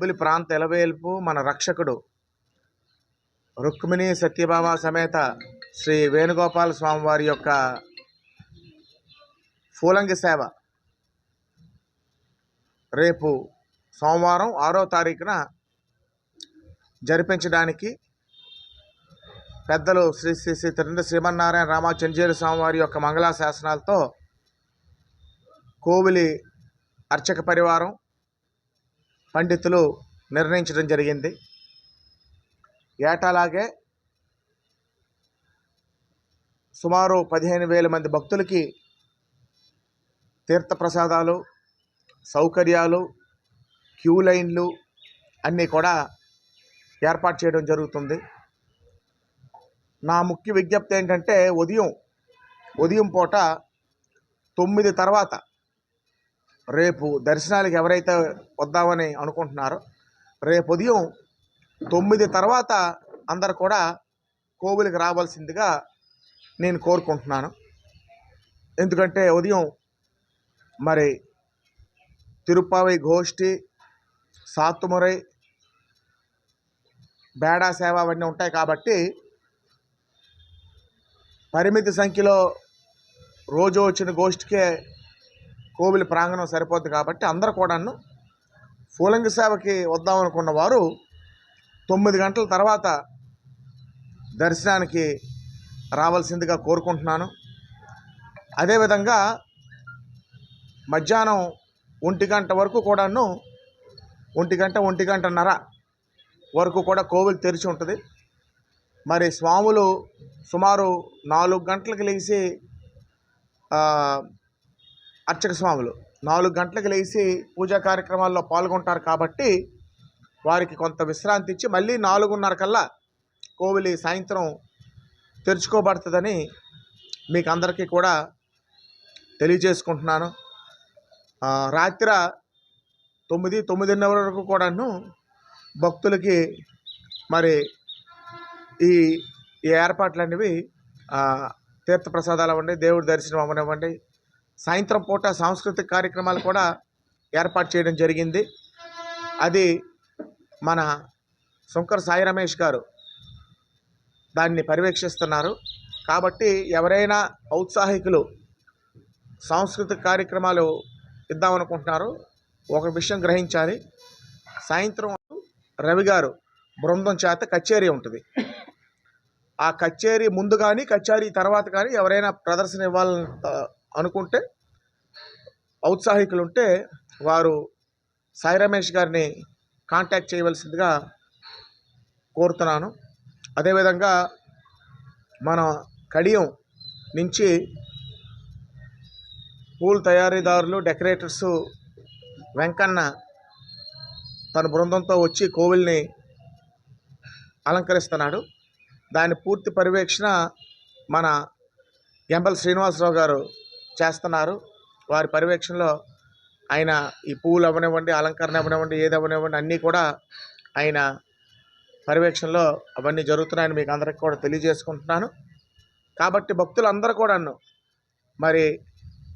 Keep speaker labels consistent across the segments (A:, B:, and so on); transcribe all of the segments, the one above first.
A: బొబ్బిలి ప్రాంత ఎలవేల్పు మన రక్షకుడు. రుక్మిణి సత్యభామ సమేత శ్రీ వేణుగోపాల స్వామి వారి యొక్క పూలంగి సేవ. రేపు సోమవారం ఆరో తారీఖున జరిపించడానికి పెద్దలు శ్రీ శ్రీ శ్రీ తిరుమల శ్రీమన్నారాయణ రామాచంద్రేలు స్వామివారి యొక్క మంగళా శాసనాలతో కోవిలి అర్చక పరివారం పండితులు నిర్ణయించడం జరిగింది. ఏటాలాగే సుమారు పదిహేను వేల మంది భక్తులకి తీర్థప్రసాదాలు సౌకర్యాలు క్యూ లైన్లు అన్నీ కూడా ఏర్పాటు చేయడం జరుగుతుంది. నా ముఖ్య విజ్ఞప్తి ఏంటంటే ఉదయం ఉదయం పూట తొమ్మిది తర్వాత రేపు దర్శనాలకు ఎవరైతే వద్దామని అనుకుంటున్నారో రేపు ఉదయం తొమ్మిది తర్వాత అందరు కూడా కోవిలికి రావాల్సిందిగా నేను కోరుకుంటున్నాను. ఎందుకంటే ఉదయం మరి తిరుప్పావై గోష్ఠి సాత్తుమురై బేడా సేవ అవన్నీ ఉంటాయి కాబట్టి పరిమిత సంఖ్యలో రోజు వచ్చిన గోష్ఠికే కోవిల ప్రాంగణం సరిపోద్ది కాబట్టి అందరూ కూడాను పూలంగి సేవకి వద్దామనుకున్న వారు తొమ్మిది గంటల తర్వాత దర్శనానికి రావాల్సిందిగా కోరుకుంటున్నాను. అదేవిధంగా మధ్యాహ్నం ఒంటి గంట వరకు కూడాను ఒంటి గంట ఒంటి గంటన్నర వరకు కూడా కోవిల్ తెరిచి ఉంటుంది. మరి స్వాములు సుమారు నాలుగు గంటలకు లేచి అర్చక స్వాములు. నాలుగు గంటలకు లేచి పూజా కార్యక్రమాల్లో పాల్గొంటారు కాబట్టి వారికి కొంత విశ్రాంతి ఇచ్చి మళ్ళీ నాలుగున్నర కల్లా కోవిలి సాయంత్రం తెరుచుకోబడుతుందని మీకు అందరికీ కూడా తెలియజేసుకుంటున్నాను. రాత్రి తొమ్మిది తొమ్మిదిన్నర వరకు కూడాను భక్తులకి మరి ఈ ఈ ఏర్పాట్లు అనేవి తీర్థప్రసాదాలు అవ్వండి దేవుడి దర్శనం అవ్వనివ్వండి సాయంత్రం పూట సాంస్కృతిక కార్యక్రమాలు కూడా ఏర్పాటు చేయడం జరిగింది. అది మన శంకర్ సాయి రమేష్ గారు దాన్ని పర్యవేక్షిస్తున్నారు. కాబట్టి ఎవరైనా ఔత్సాహికులు సాంస్కృతిక కార్యక్రమాలు ఇద్దామనుకుంటున్నారు ఒక విషయం గ్రహించాలి. సాయంత్రం రవి గారు బృందం చేత కచేరీ ఉంటుంది. ఆ కచేరీ ముందు కానీ కచేరీ తర్వాత కానీ ఎవరైనా ప్రదర్శన ఇవ్వాలని అనుకుంటే ఔత్సాహికులు ఉంటే వారు సాయి రమేష్ గారిని కాంటాక్ట్ చేయవలసిందిగా కోరుతున్నాను. అదేవిధంగా మన కడియం నుంచి పూల్ తయారీదారులు డెకరేటర్స్ వెంకన్న తన బృందంతో వచ్చి కోవిల్ని అలంకరిస్తున్నాడు. దాని పూర్తి పర్యవేక్షణ మన ఎంబల్ శ్రీనివాసరావు గారు చేస్తున్నారు. వారి పర్యవేక్షణలో ఆయన ఈ పువ్వులు అవ్వనివ్వండి అలంకరణ అవ్వనివ్వండి ఏది అవ్వనివ్వండి అన్నీ కూడా ఆయన పర్యవేక్షణలో అవన్నీ జరుగుతున్నాయని మీకు అందరికీ కూడా తెలియజేసుకుంటున్నాను. కాబట్టి భక్తులందరూ కూడాను మరి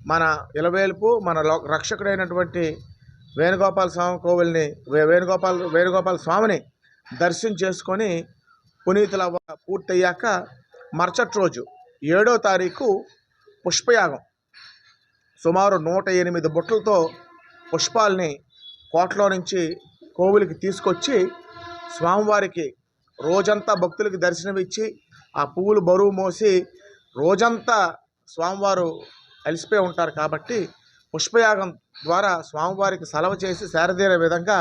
A: మన ఇలవేలుపు మన లో రక్షకుడైనటువంటి వేణుగోపాల స్వామి కోవిల్ని వే- వేణుగోపాల్ వేణుగోపాల స్వామిని దర్శనం చేసుకొని పునీతుల పూర్తయ్యాక మరుసటి రోజు ఏడో తారీఖు పుష్పయాగం. సుమారు నూట ఎనిమిది బుట్టలతో పుష్పాల్ని కోట్లో నుంచి కోవిలికి తీసుకొచ్చి స్వామివారికి రోజంతా భక్తులకి దర్శనమిచ్చి ఆ పువ్వులు బరువు మోసి రోజంతా స్వామివారు అలిసిపోయి ఉంటారు కాబట్టి పుష్పయాగం ద్వారా స్వామివారికి సెలవు చేసి శారదీరే విధంగా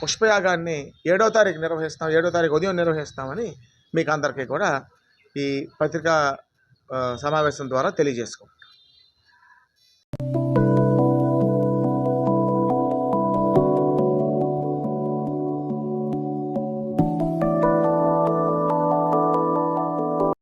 A: పుష్పయాగాన్ని ఏడో తారీఖు నిర్వహిస్తాం ఏడో తారీఖు ఉదయం నిర్వహిస్తామని మీకు అందరికీ కూడా ఈ పత్రికా సమావేశం ద్వారా తెలియజేసుకోం